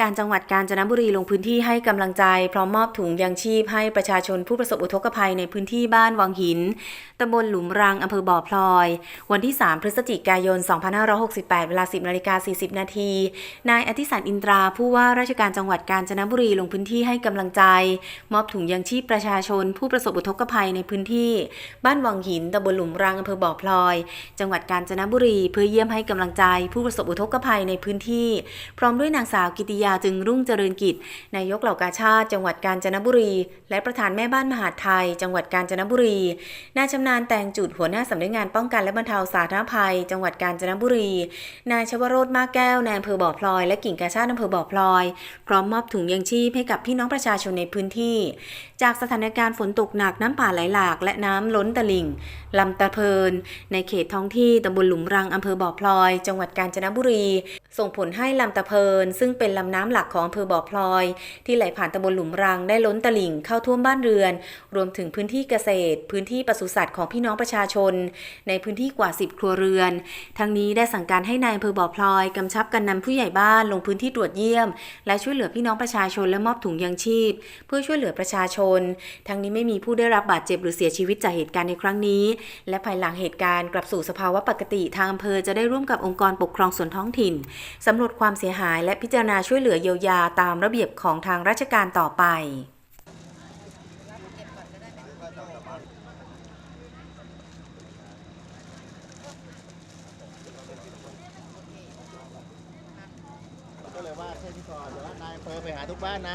การจังหวัดกาญจนบุรีลงพื้นที่ให้กำลังใจพร้อมมอบถุงยางชีพให้ประชาชนผู้ประสบอุทกภัยในพื้นที่บ้านวังหินตำบลหลุมรังอำเภอบ่อพลอย วันที่ 3 พฤศจิกายน 2568 เวลา 10นาฬิกา40 นาที นายอธิสันอินตราผู้ว่าราชการจังหวัดกาญจนบุรีลงพื้นที่ให้กำลังใจ มอบถุงยางชีพประชาชน ผู้ประสบอุทกภัยในพื้นที่ บ้านวังหินตำบลหลุมรังอำเภอบ่อพลอย จังหวัดกาญจนบุรี เพื่อเยี่ยมให้กำลังใจ ผู้ประสบอุทกภัยในพื้นที่ พร้อมด้วยนางสาวกิติยาจึงรุ่งเจริญกิจ นายกเหล่ากาชาติ จังหวัดกาญจนบุรี และประธานแม่บ้านมหาดไทย จังหวัดกาญจนบุรี นายชำนาญแต่งจุดหัวหน้าสำนักงานป้องกันและบรรเทาสาธารณภัย จังหวัดกาญจนบุรี นายชวโรธมากแก้วนายอำเภอบ่อพลอย และกิ่งกาชาติอำเภอบ่อพลอย พร้อมมอบถุงยางชีพให้กับพี่น้องประชาชนในพื้นที่ จากสถานการณ์ฝนตกหนักน้ำป่าไหลหลาก และน้ำล้นตลิ่งลำตะเพิน ในเขตท้องที่ตำบลหลุมรังอำเภอบ่อพลอย จังหวัดกาญจนบุรี ส่งผลให้ลำตะเพิน ซึ่งเป็นลำน้ำหลักของอำเภอบ่อพลอย ที่ไหลผ่านตำบลหลุมรังได้ล้นตลิ่งเข้าท่วมบ้านเรือน รวมถึงพื้นที่เกษตร พื้นที่ปศุสัตว์ของพี่น้องประชาชน ในพื้นที่กว่า 10 ครัวเรือน ทั้งนี้ได้สั่งการให้นายอำเภอบ่อพลอยกำชับกันนำผู้ใหญ่บ้านลงพื้นที่ตรวจเยี่ยม และช่วยเหลือพี่น้องประชาชนและมอบถุงยางชีพ เพื่อช่วยเหลือประชาชน ทั้งนี้ไม่มีผู้ได้รับบาดเจ็บหรือเสียชีวิตจากเหตุการณ์ในครั้งนี้ และภายหลังเหตุการณ์กลับสู่สภาวะปกติทางอำเภอจะได้ร่วมกับองค์กรปกครองส่วนท้องถิ่นสำรวจความเสียหายและพิจารณาช่วยเหลือเยียวยาตามระเบียบของทางราชการต่อไปก็เลยว่าเช่นที่ก่อนเดี๋ยวนายอำเภอไปหาทุกบ้านนะ